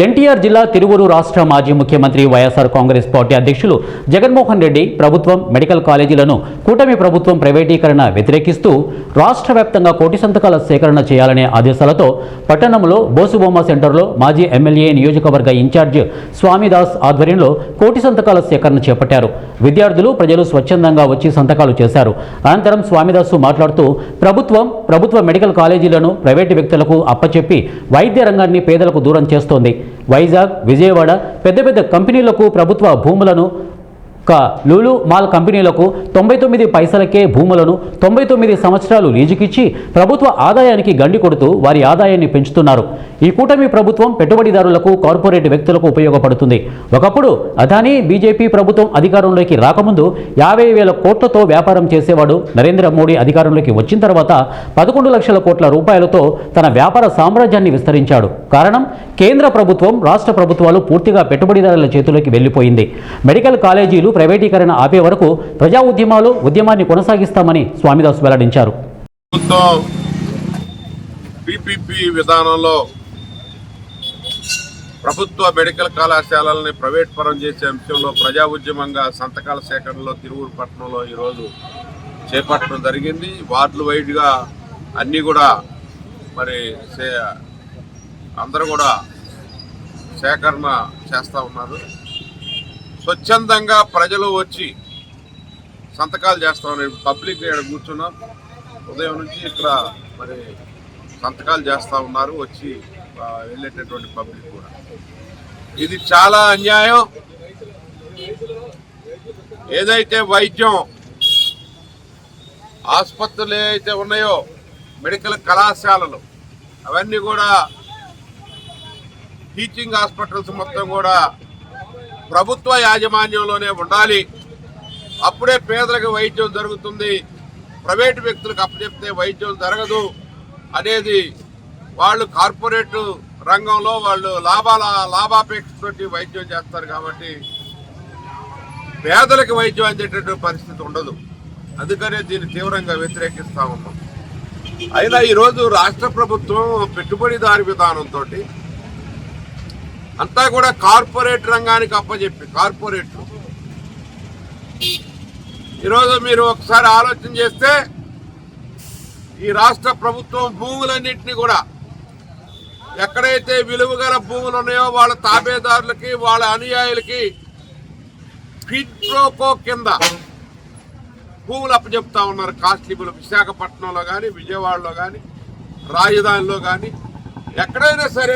ఎన్టీఆర్ జిల్లా తిరువురు రాష్ట్ర మాజీ ముఖ్యమంత్రి వైఎస్ఆర్ కాంగ్రెస్ పార్టీ అధ్యక్షులు జగన్మోహన్ రెడ్డి ప్రభుత్వం మెడికల్ కాలేజీలను కూటమి ప్రభుత్వం ప్రైవేటీకరణ వ్యతిరేకిస్తూ రాష్ట్ర వ్యాప్తంగా కోటి సంతకాల సేకరణ చేయాలనే ఆదేశాలతో పట్టణంలో బోసుబొమ్మ సెంటర్లో మాజీ ఎమ్మెల్యే నియోజకవర్గ ఇన్ఛార్జ్ స్వామిదాస్ ఆధ్వర్యంలో కోటి సంతకాల సేకరణ చేపట్టారు. విద్యార్థులు ప్రజలు స్వచ్ఛందంగా వచ్చి సంతకాలు చేశారు. అనంతరం స్వామిదాసు మాట్లాడుతూ ప్రభుత్వం ప్రభుత్వ మెడికల్ కాలేజీలను ప్రైవేటు వ్యక్తులకు అప్పచెప్పి వైద్య రంగాన్ని పేదలకు దూరం చేస్తోంది. వైజాగ్ విజయవాడ పెద్ద పెద్ద కంపెనీలకు ప్రభుత్వ భూములను లూలు మాల్ కంపెనీలకు తొంభై తొమ్మిది పైసలకే భూములను తొంభై తొమ్మిది సంవత్సరాలు లీజుకిచ్చి ప్రభుత్వ ఆదాయానికి గండి కొడుతూ వారి ఆదాయాన్ని పెంచుతున్నారు. ఈ కూటమి ప్రభుత్వం పెట్టుబడిదారులకు కార్పొరేట్ వ్యక్తులకు ఉపయోగపడుతుంది. ఒకప్పుడు అదానీ బీజేపీ ప్రభుత్వం అధికారంలోకి రాకముందు యాభై వేల కోట్లతో వ్యాపారం చేసేవాడు నరేంద్ర మోడీ అధికారంలోకి వచ్చిన తర్వాత పదకొండు లక్షల కోట్ల రూపాయలతో తన వ్యాపార సామ్రాజ్యాన్ని విస్తరించాడు. కారణం కేంద్ర ప్రభుత్వం రాష్ట్ర ప్రభుత్వాలు పూర్తిగా పెట్టుబడిదారుల చేతిలోకి వెళ్ళిపోయింది. మెడికల్ కాలేజీలు ప్రైవేటీకరణ ఆపే వరకు ప్రజా ఉద్యమాలు ఉద్యమాన్ని కొనసాగిస్తామని స్వామిదాస్ వెల్లడించారు. ప్రభుత్వం పిపిపి విధానంలో ప్రభుత్వ మెడికల్ కళాశాలల్ని ప్రైవేట్ పరం చేసే అంశంలో ప్రజా ఉద్యమంగా సంతకాల సేకరణలో తిరువురు పట్టణంలో ఈరోజు చేపట్టడం జరిగింది. వార్డులు వైడ్గా అన్నీ కూడా మరి సే అందరూ కూడా సేకరణ చేస్తూ ఉన్నారు. స్వచ్ఛందంగా ప్రజలు వచ్చి సంతకాలు చేస్తా ఉన్నారు పబ్లిక్ ఇక్కడ కూర్చున్నాం. ఉదయం నుంచి ఇక్కడ మరి సంతకాలు చేస్తూ ఉన్నారు వచ్చి వెళ్ళేటటువంటి పబ్లిక్ కూడా. ఇది చాలా అన్యాయం. ఏదైతే వైద్యం ఆసుపత్రులు ఏవైతే ఉన్నాయో మెడికల్ కళాశాలలు అవన్నీ కూడా టీచింగ్ హాస్పిటల్స్ మొత్తం కూడా ప్రభుత్వ యాజమాన్యంలోనే ఉండాలి. అప్పుడే పేదలకు వైద్యం జరుగుతుంది. ప్రైవేటు వ్యక్తులకు అప్పచెప్తే వైద్యం జరగదు అనేది వాళ్ళు కార్పొరేట్ రంగంలో వాళ్ళు లాభాల లాభాపేక్షతోటి వైద్యం చేస్తారు కాబట్టి పేదలకు వైద్యం అందేటటువంటి పరిస్థితి ఉండదు. అందుకనే దీన్ని తీవ్రంగా వ్యతిరేకిస్తా ఉన్నాం. అయినా ఈరోజు రాష్ట్ర ప్రభుత్వం పెట్టుబడిదారి విధానంతో అంతా కూడా కార్పొరేట్ రంగానికి అప్పచెప్పి కార్పొరేట్లు. ఈరోజు మీరు ఒకసారి ఆలోచన చేస్తే ఈ రాష్ట్ర ప్రభుత్వం భూములన్నింటినీ కూడా ఎక్కడైతే విలువగల భూములు ఉన్నాయో వాళ్ళ తాబేదారులకి వాళ్ళ అనుయాయులకి పిట్రోకో ప్రోకో కింద భూములు అప్పచెప్తా ఉన్నారు. కాస్ట్లీ భూములు విశాఖపట్నంలో కానీ విజయవాడలో కానీ రాజధానిలో కానీ ఎక్కడైనా సరే